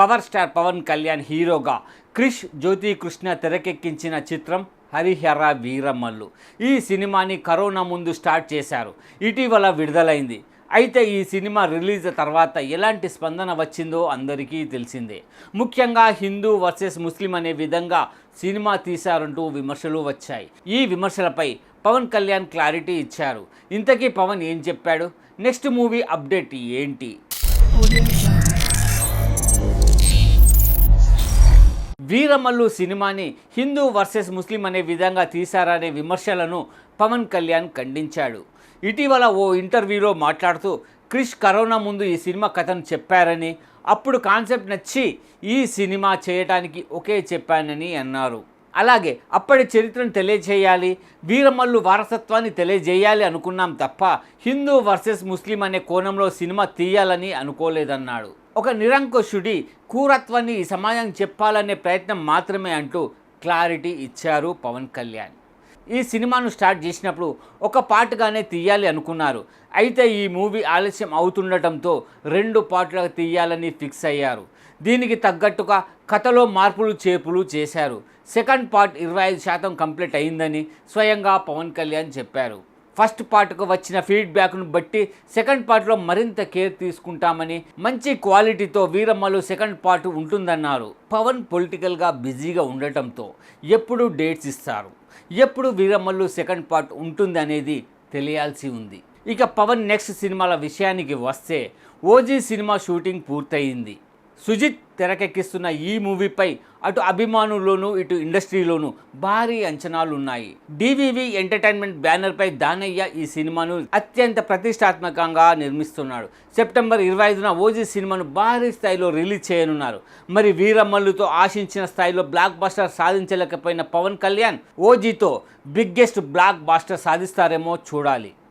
Power star Pawan Kalyan హీరోగా క్రిష్ జ్యోతి కృష్ణ తెరకెక్కించిన చిత్రం హరిహర వీరమల్లు. ఈ సినిమాని కరోనా ముందు స్టార్ట్ చేశారు. ఇటీవల విడుదలైంది. అయితే ఈ సినిమా రిలీజ్ తర్వాత ఎలాంటి స్పందన వచ్చిందో అందరికీ తెలిసిందే. ముఖ్యంగా హిందూ వర్సెస్ ముస్లిం అనే విధంగా సినిమా తీశారంటూ విమర్శలు వచ్చాయి. ఈ విమర్శలపై పవన్ కళ్యాణ్ క్లారిటీ ఇచ్చారు. ఇంతకీ పవన్ ఏం చెప్పాడు? నెక్స్ట్ మూవీ అప్డేట్ ఏంటి? వీరమల్లు సినిమాని హిందూ వర్సెస్ ముస్లిం అనే విధంగా తీశారనే విమర్శలను పవన్ కళ్యాణ్ ఖండించాడు. ఇటీవల ఓ ఇంటర్వ్యూలో మాట్లాడుతూ క్రిష్ కరోనా ముందు ఈ సినిమా కథను చెప్పారని అప్పుడు కాన్సెప్ట్ నచ్చి ఈ సినిమా చేయటానికి ఒకే చెప్పానని అన్నారు. అలాగే అప్పటి చరిత్రను తెలియజేయాలి వీరమల్లు వారసత్వాన్ని తెలియజేయాలి అనుకున్నాం తప్ప హిందూ వర్సెస్ ముస్లిం అనే కోణంలో సినిమా తీయాలని అనుకోలేదన్నాడు. ఒక నిరంకుశుడి కూరత్వాన్ని ఈ సమాజానికి చెప్పాలనే ప్రయత్నం మాత్రమే అంటూ క్లారిటీ ఇచ్చారు పవన్ కళ్యాణ్. ఈ సినిమాను స్టార్ట్ చేసినప్పుడు ఒక పార్ట్గానే తీయాలి అనుకున్నారు. అయితే ఈ మూవీ ఆలస్యం అవుతుండటంతో రెండు పార్ట్లుగా తీయాలని ఫిక్స్ అయ్యారు. దీనికి తగ్గట్టుగా కథలో మార్పులు చేపులు చేశారు. సెకండ్ పార్ట్ ఇరవై ఐదు శాతం కంప్లీట్ అయిందని స్వయంగా పవన్ కళ్యాణ్ చెప్పారు. ఫస్ట్ పార్ట్కు వచ్చిన ఫీడ్బ్యాక్ను బట్టి సెకండ్ పార్ట్లో మరింత కేర్ తీసుకుంటామని మంచి క్వాలిటీతో వీరమ్మలు సెకండ్ పార్ట్ ఉంటుందన్నారు. పవన్ పొలిటికల్గా బిజీగా ఉండటంతో ఎప్పుడు డేట్స్ ఇస్తారు? ఎప్పుడు వీరమ్మలు సెకండ్ పార్ట్ ఉంటుంది అనేది తెలియాల్సి ఉంది. ఇక పవన్ నెక్స్ట్ సినిమాల విషయానికి వస్తే ఓజీ సినిమా షూటింగ్ పూర్తయింది. సుజిత్ తెరకెక్కిస్తున్న ఈ మూవీపై అటు అభిమానుల్లోనూ ఇటు ఇండస్ట్రీలోనూ భారీ అంచనాలు ఉన్నాయి డివివి ఎంటర్టైన్మెంట్ బ్యానర్పై దానయ్య ఈ సినిమాను అత్యంత ప్రతిష్టాత్మకంగా నిర్మిస్తున్నాడు. సెప్టెంబర్ ఇరవై ఐదున ఓజీ సినిమాను భారీ స్థాయిలో రిలీజ్ చేయనున్నారు. మరి వీరమ్మల్లుతో ఆశించిన స్థాయిలో బ్లాక్ బాస్టర్ సాధించలేకపోయిన పవన్ కళ్యాణ్ ఓజీతో బిగ్గెస్ట్ బ్లాక్ బాస్టర్ సాధిస్తారేమో చూడాలి.